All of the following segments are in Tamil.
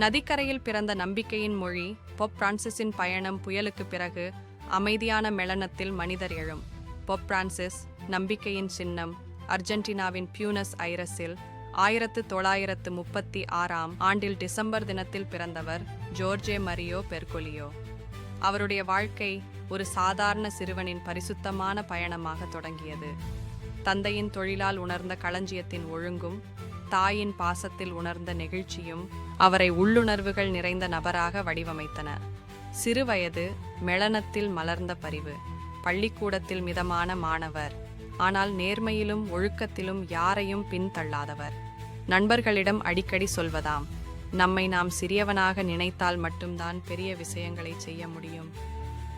நதிக்கரையில் பிறந்த நம்பிக்கையின் மொழி பொப் பிரான்சிஸின் பயணம் புயலுக்கு பிறகு அமைதியான மெளனத்தில் மனிதர் எழும். பொப் பிரான்சிஸ் நம்பிக்கையின் சின்னம் அர்ஜென்டினாவின் பியூனஸ் ஐரஸில் ஆயிரத்து தொள்ளாயிரத்து முப்பத்தி ஆறாம் ஆண்டில் டிசம்பர் தினத்தில் பிறந்தவர் ஜோர்ஜே மரியோ பெர்கொலியோ. அவருடைய வாழ்க்கை ஒரு சாதாரண சிறுவனின் பரிசுத்தமான பயணமாக தொடங்கியது. தந்தையின் தொழிலால் உணர்ந்த களஞ்சியத்தின் ஒழுங்கும் தாயின் பாசத்தில் உணர்ந்த நெகிழ்ச்சியும் அவரை உள்ளுணர்வுகள் நிறைந்த நபராக வடிவமைத்தன. சிறுவயது மெளனத்தில் மலர்ந்த பரிவு. பள்ளிக்கூடத்தில் மிதமான மாணவர். ஆனால் நேர்மையிலும் ஒழுக்கத்திலும் யாரையும் பின்தள்ளாதவர். நண்பர்களிடம் அடிக்கடி சொல்வதாம் நம்மை நாம் சிறியவனாக நினைத்தால் மட்டும்தான் பெரிய விஷயங்களை செய்ய முடியும்.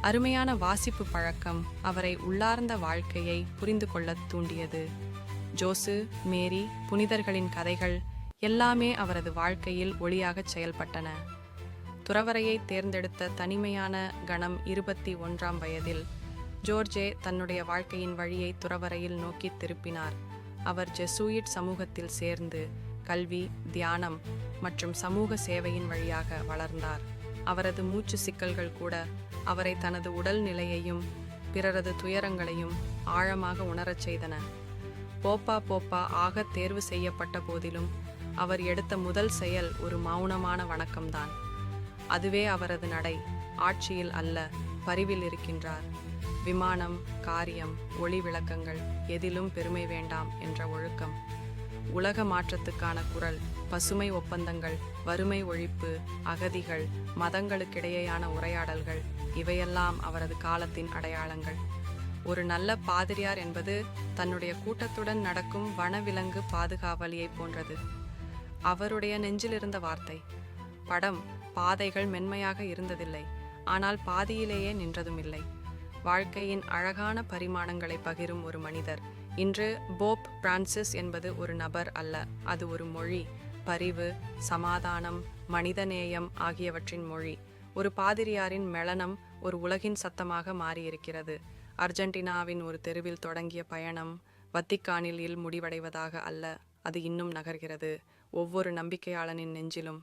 அருமையான வாசிப்பு பழக்கம் அவரை உள்ளார்ந்த வாழ்க்கையை புரிந்து கொள்ளத் தூண்டியது. ஜோசு மேரி புனிதர்களின் கதைகள் எல்லாமே அவரது வாழ்க்கையில் ஒளியாகச் செயல்பட்டன. துறவரையை தேர்ந்தெடுத்த தனிமையான கணம் இருபத்தி ஒன்றாம் வயதில் ஜோர்ஜே தன்னுடைய வாழ்க்கையின் வழியை துறவரையில் நோக்கி திருப்பினார். அவர் ஜெசூயிட் சமூகத்தில் சேர்ந்து கல்வி தியானம் மற்றும் சமூக சேவையின் வழியாக வளர்ந்தார். அவரது மூச்சு சிக்கல்கள் கூட அவரை தனது உடல் நிலையையும் பிறரது துயரங்களையும் ஆழமாக உணரச் செய்தன. போப்பா போப்பா ஆக தேர்வு செய்யப்பட்ட போதிலும் அவர் எடுத்த முதல் செயல் ஒரு மௌனமான வணக்கம்தான். அதுவே அவரது நடை. ஆட்சியில் அல்ல பரிவில் இருக்கின்றார். விமானம் காரியம் ஒளி விளக்கங்கள் எதிலும் பெருமை வேண்டாம் என்ற ஒழுக்கம். உலக மாற்றத்துக்கான குரல் பசுமை ஒப்பந்தங்கள் வறுமை ஒழிப்பு அகதிகள் மதங்களுக்கிடையேயான உரையாடல்கள் இவையெல்லாம் அவரது காலத்தின் அடையாளங்கள். ஒரு நல்ல பாதிரியார் என்பது தன்னுடைய கூட்டத்துடன் நடக்கும் வனவிலங்கு பாதுகாவலியை போன்றது. அவருடைய நெஞ்சிலிருந்த வார்த்தை படம் பாதைகள் மென்மையாக இருந்ததில்லை ஆனால் பாதியிலேயே நின்றதும் இல்லை வாழ்க்கையின் அழகான பரிமாணங்களை பகிரும் ஒரு மனிதர். இன்று போப் பிரான்சிஸ் என்பது ஒரு நபர் அல்ல அது ஒரு மொழி பரிவு சமாதானம் மனிதநேயம் ஆகியவற்றின் மொழி. ஒரு பாதிரியாரின் மெளனம் ஒரு உலகின் சத்தமாக மாறியிருக்கிறது. அர்ஜென்டினாவின் ஒரு தெருவில் தொடங்கிய பயணம் வத்திக்கானில் முடிவடைவதாக அல்ல அது இன்னும் நகர்கிறது. ஒவ்வொரு நம்பிக்கையாளனின் நெஞ்சிலும்